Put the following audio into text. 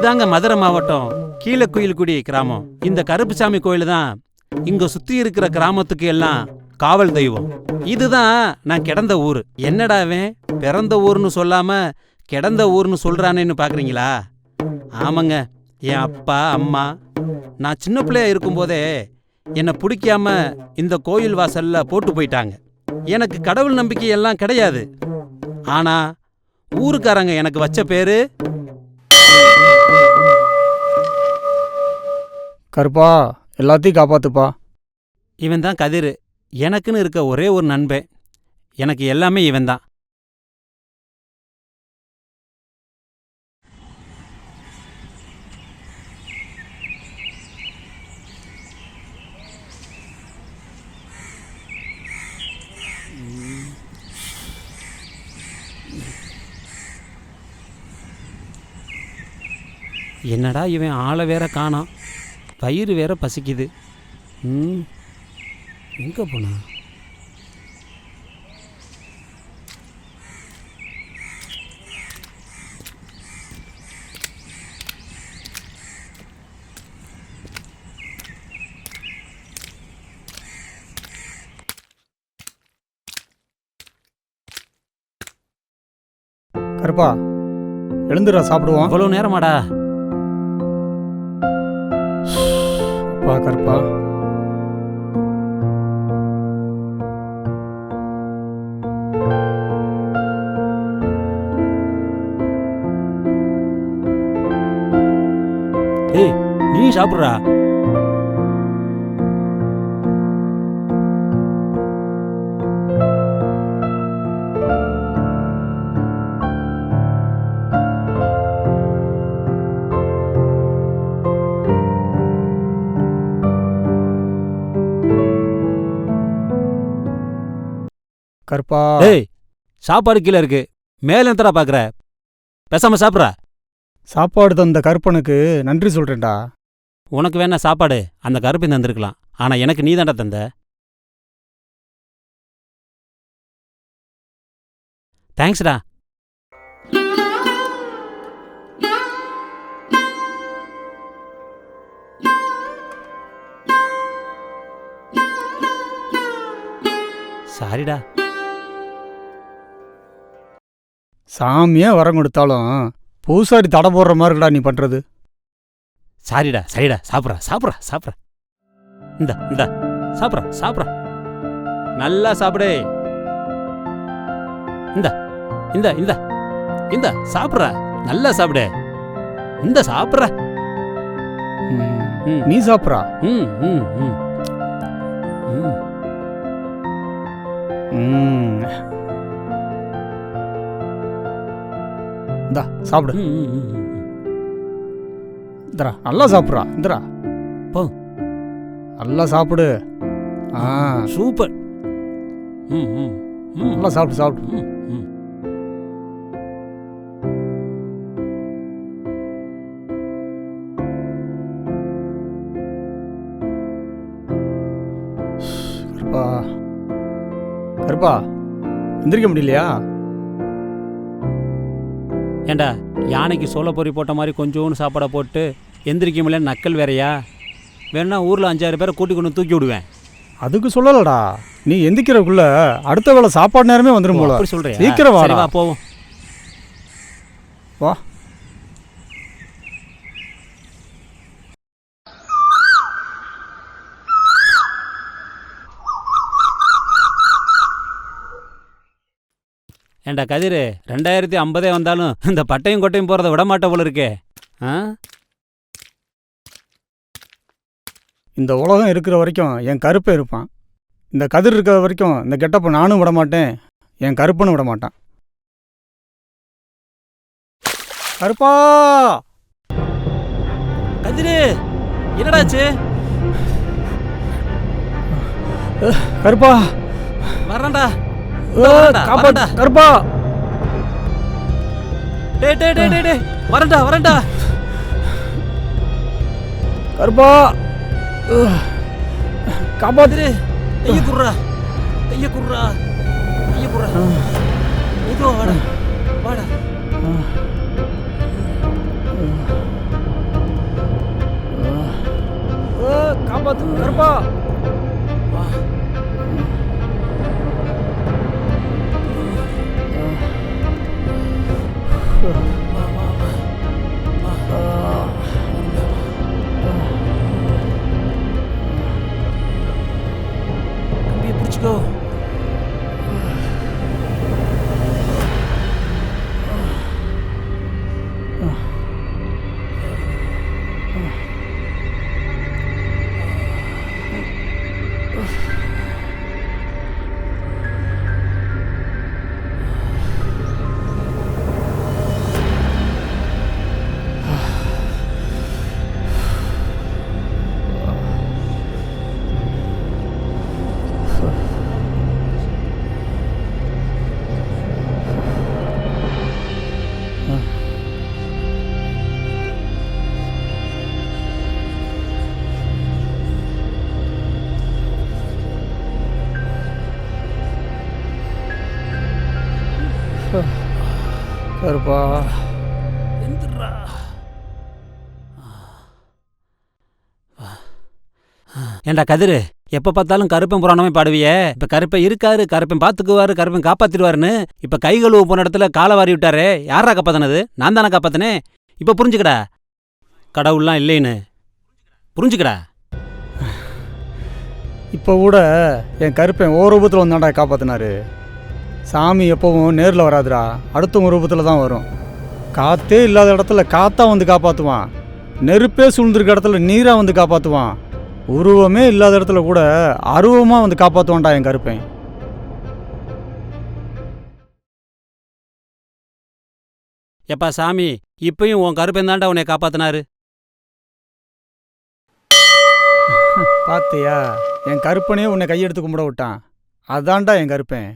இதாங்க மதுரை மாவட்டம். கீழே குயில்குடி கிராமம். இந்த கருப்புசாமி கோயில் தான் இங்க சுத்தி இருக்கிற கிராமத்துக்கு எல்லாம் காவல் தெய்வம். இதுதான் நான் கிடந்த ஊர். என்னடாவே பிறந்த ஊர்னு சொல்லாம கிடந்த ஊர்னு சொல்றானேன்னு பாக்குறீங்களா? ஆமாங்க. என் அப்பா அம்மா. நான் சின்ன பிள்ளையா இருக்கும்போதே என்னை பிடிக்காம இந்த கோயில் வாசல்ல போட்டு போயிட்டாங்க. எனக்கு கடவுள் நம்பிக்கை எல்லாம் கிடையாது. ஆனா ஊருக்காரங்க எனக்கு வச்ச பேரு கருப்பா எல்லாத்தையும் காப்பாத்துப்பா. இவன் தான் கதிர். எனக்குன்னு இருக்க ஒரே ஒரு நண்பன். எனக்கு எல்லாமே இவன் தான் என்னடா இவன் ஆளை வேற காணாம். வயிறு வேற பசிக்குது. ம். எங்கே போனா? கருப்பா எழுந்துடா சாப்பிடுவோம். அவ்வளோ நேரமாடா. கற்பா கற்பா ஏய் நீ சாப்பிட்றா? கருப்பா. டேய் சாப்பாடு கீழே இருக்கு. மேல எத்தடா பார்க்குற பேசாம சாப்பிட்றா. சாப்பாடு தந்த கருப்பனுக்கு நன்றி சொல்றேன்டா. உனக்கு வேணா சாப்பாடு அந்த கருப்பை தந்திருக்கலாம். ஆனா எனக்கு நீ தான்டா தந்த. தேங்க்ஸ்டா. சாரிடா. சாமியே வரம் கொடுத்தாலும் பூசாரி தடை போடுற மாதிரிடா நீ பண்றது. சாரிடா சரிடா சாப்பிட்றா சாப்பிட்றா சாப்பிட்றா. இந்த இந்த சாப்பிட்றா சாப்பிட்றா. நல்லா சாப்பிடு. இந்த இந்த இந்த இந்த சாப்பிட்றா. நல்லா சாப்பிடு. இந்த சாப்பிட்றா. நீ சாப்பிட்றா? ம் ம். ம். ம். இந்தா சாப்பிடு. இந்தரா நல்லா சாப்பிட்றா இந்தரா போ. நல்லா சாப்பிடு. ஆ. சூப்பர். ம் ம் நல்லா சாப்பிடு சாப்பிடு. ம். கருப்பா. கருப்பா எந்திரிக்க முடியலையா? ஏண்டா யானைக்கு சோள பொறி போட்ட மாதிரி கொஞ்சோண்டு சாப்பாடை போட்டு எந்திரிக்க முடியல நக்கல் வேறயா? வேணா ஊரில் அஞ்சாறு பேரை கூட்டி கொண்டு தூக்கி விடுவேன். அதுக்கு சொல்லலடா. நீ எந்திக்கிறதுக்குள்ள அடுத்த வேளை சாப்பாடு நேரமே வந்துடும் போல. அப்படி சொல்றியா? சீக்கிரம் வா போவோம். வா. ஏண்டா கதிர் ரெண்டாயிரத்தி ஐம்பதே வந்தாலும் இந்த பட்டையும் கொட்டையும் போகிறத விட மாட்ட போல இருக்கே. ஆ? இந்த உலகம் இருக்கிற வரைக்கும் என் கருப்பை இருப்பான். இந்த கதிர் இருக்கிற வரைக்கும் இந்த கெட்டப்பை நானும் விட மாட்டேன் என் கருப்பனும் விட மாட்டான். கருப்பா! கதிரு என்னடாச்சு? கருப்பா! வரேன்டா கருப்பா. டே டே டே டே டே வரண்டா வரண்டா கருப்பா. காப்பாத்துரு ஐய குர்ரா ஐய குர்ரா ஐய குர்ரா இதோ வாடா வாடா. காப்பாத்து கருப்பா. Sure. கருப்பா. எந்திரா. ஏண்டா கதிரு எப்ப பார்த்தாலும் கருப்பன் புராணமே பாடுவியே? இப்ப கருப்பன் இருக்காரு கருப்பன் பாத்துக்குவாரு கருப்பன் காப்பாத்திடுவாருன்னு இப்ப கை கழுவு போன இடத்துல காலை வாரி விட்டாரே யாரா காப்பாத்தினது? நான் தானே காப்பாத்தினே? இப்ப புரிஞ்சுக்கடா. கடவுள்லாம் இல்லைன்னு. புரிஞ்சுக்கடா. இப்போ கூட என் கருப்பன் ஓ ரூபத்தில் வந்தாண்டா காப்பாத்தினாரு. சாமி எப்பவும் நேரில் வராதுடா. அடுத்தவங்க ரூபத்தில் தான் வரும். காத்தே இல்லாத இடத்துல காத்தா வந்து காப்பாற்றுவான் நெருப்பே சூழ்ந்திருக்க இடத்துல நீராக வந்து காப்பாற்றுவான் உருவமே இல்லாத இடத்துல கூட அருவமாக வந்து காப்பாற்றுவான்டா என் கருப்பன். எப்பா சாமி இப்பயும் உன் கருப்பன் தாண்டா உன்னை காப்பாத்தினாரு? பார்த்தியா என் கருப்பனையே உன்னை கையெடுத்து கும்பிட விட்டான். அதான்டா என் கருப்பன்.